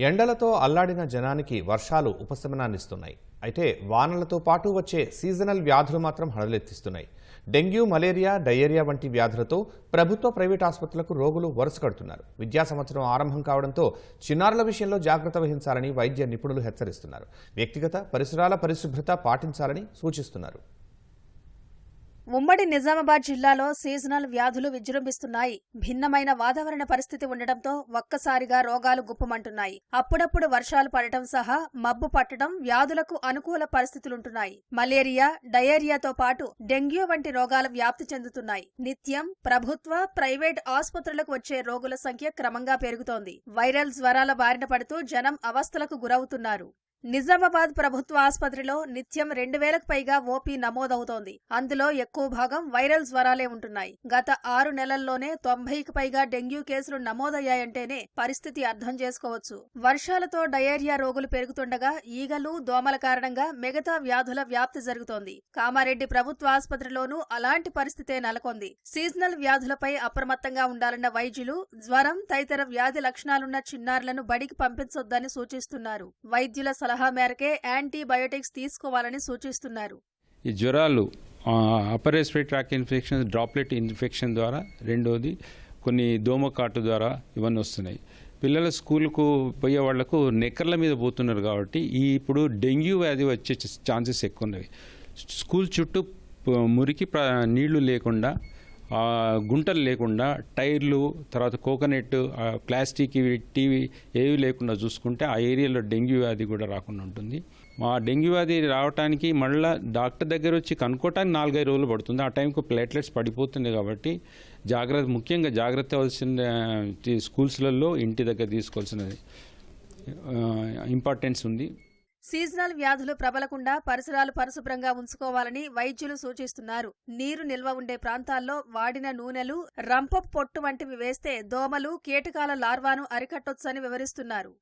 ఎండలతో అల్లాడిన జనానికి వర్షాలు ఉపశమనాన్నిస్తున్నాయి. అయితే వానలతో పాటు వచ్చే సీజనల్ వ్యాధులు మాత్రం హడలెత్తిస్తున్నాయి. డెంగ్యూ మలేరియా డయేరియా వంటి వ్యాధులతో ప్రభుత్వ ప్రైవేట్ ఆసుపత్రులకు రోగులు వరుస కడుతున్నారు. విద్యా సంవత్సరం ఆరంభం కావడంతో చిన్నారుల విషయంలో జాగ్రత్త వహించాలని వైద్య నిపుణులు హెచ్చరిస్తున్నారు. వ్యక్తిగత పరిసరాల పరిశుభ్రత పాటించాలని సూచిస్తున్నారు. ఉమ్మడి నిజామాబాద్ జిల్లాలో సీజనల్ వ్యాధులు విజృంభిస్తున్నాయి. భిన్నమైన వాతావరణ పరిస్థితి ఉండటంతో ఒక్కసారిగా రోగాలు గుప్పమంటున్నాయి. అప్పుడప్పుడు వర్షాలు పడటం సహా మబ్బు పట్టడం వ్యాధులకు అనుకూల పరిస్థితులుంటున్నాయి. మలేరియా డయేరియాతో పాటు డెంగ్యూ వంటి రోగాలు వ్యాప్తి చెందుతున్నాయి. నిత్యం ప్రభుత్వ ప్రైవేట్ ఆసుపత్రులకు వచ్చే రోగుల సంఖ్య క్రమంగా పెరుగుతోంది. వైరల్ జ్వరాల బారిన పడుతూ జనం అవస్థలకు గురవుతున్నారు. నిజామాబాద్ ప్రభుత్వ ఆసుపత్రిలో నిత్యం రెండు వేలకు పైగా ఓపీ నమోదవుతోంది. అందులో ఎక్కువ భాగం వైరల్ జ్వరాలే ఉంటున్నాయి. గత ఆరు నెలల్లోనే తొంభైకి పైగా డెంగ్యూ కేసులు నమోదయ్యాయంటేనే పరిస్థితి అర్థం చేసుకోవచ్చు. వర్షాలతో డయేరియా రోగులు పెరుగుతుండగా ఈగలు దోమల కారణంగా మిగతా వ్యాధుల వ్యాప్తి జరుగుతోంది. కామారెడ్డి ప్రభుత్వ ఆసుపత్రిలోనూ అలాంటి పరిస్థితే నెలకొంది. సీజనల్ వ్యాధులపై అప్రమత్తంగా ఉండాలన్న వైద్యులు జ్వరం తదితర వ్యాధి లక్షణాలున్న చిన్నారులను బడికి పంపించొద్దని సూచిస్తున్నారు. వైద్యుల సలహా మేరకే యాంటీబయోటిక్స్ తీసుకోవాలని సూచిస్తున్నారు. ఈ జ్వరాలు upper respiratory tract infection droplet infection ద్వారా రెండోది కొన్ని దోమకాటు ద్వారా ఇవన్నీ వస్తున్నాయి. పిల్లల స్కూల్కు పోయే వాళ్ళకు నెక్కర్ల మీద పోతున్నారు కాబట్టి ఈ ఇప్పుడు డెంగ్యూ వ్యాధి వచ్చే ఛాన్సెస్ ఎక్కువ ఉన్నవి స్కూల్ చుట్టూ మురికి నీళ్ళు లేకుండా గుంటలు లేకుండా టైర్లు తర్వాత కోకోనట్ ప్లాస్టిక్ ఇవి టీవీ ఏవి లేకుండా చూసుకుంటే ఆ ఏరియాలో డెంగ్యూ వ్యాధి కూడా రాకుండా ఉంటుంది. ఆ డెంగ్యూ వ్యాధి రావడానికి మళ్ళీ డాక్టర్ దగ్గర వచ్చి కనుక్కోవటానికి నాలుగైదు రోజులు పడుతుంది. ఆ టైంకు ప్లేట్లెట్స్ పడిపోతుంది కాబట్టి జాగ్రత్త ముఖ్యంగా జాగ్రత్త అవలసిన స్కూల్స్లలో ఇంటి దగ్గర తీసుకోవాల్సినది ఇంపార్టెన్స్ ఉంది. సీజనల్ వ్యాధులు ప్రబలకుండా పరిసరాలు పరిశుభ్రంగా ఉంచుకోవాలని వైద్యులు సూచిస్తున్నారు. నీరు నిల్వ ఉండే ప్రాంతాల్లో వాడిన నూనెలు రంప పొట్టు వంటివి వేస్తే దోమలు కీటకాల లార్వాను అరికట్టొచ్చని వివరిస్తున్నారు.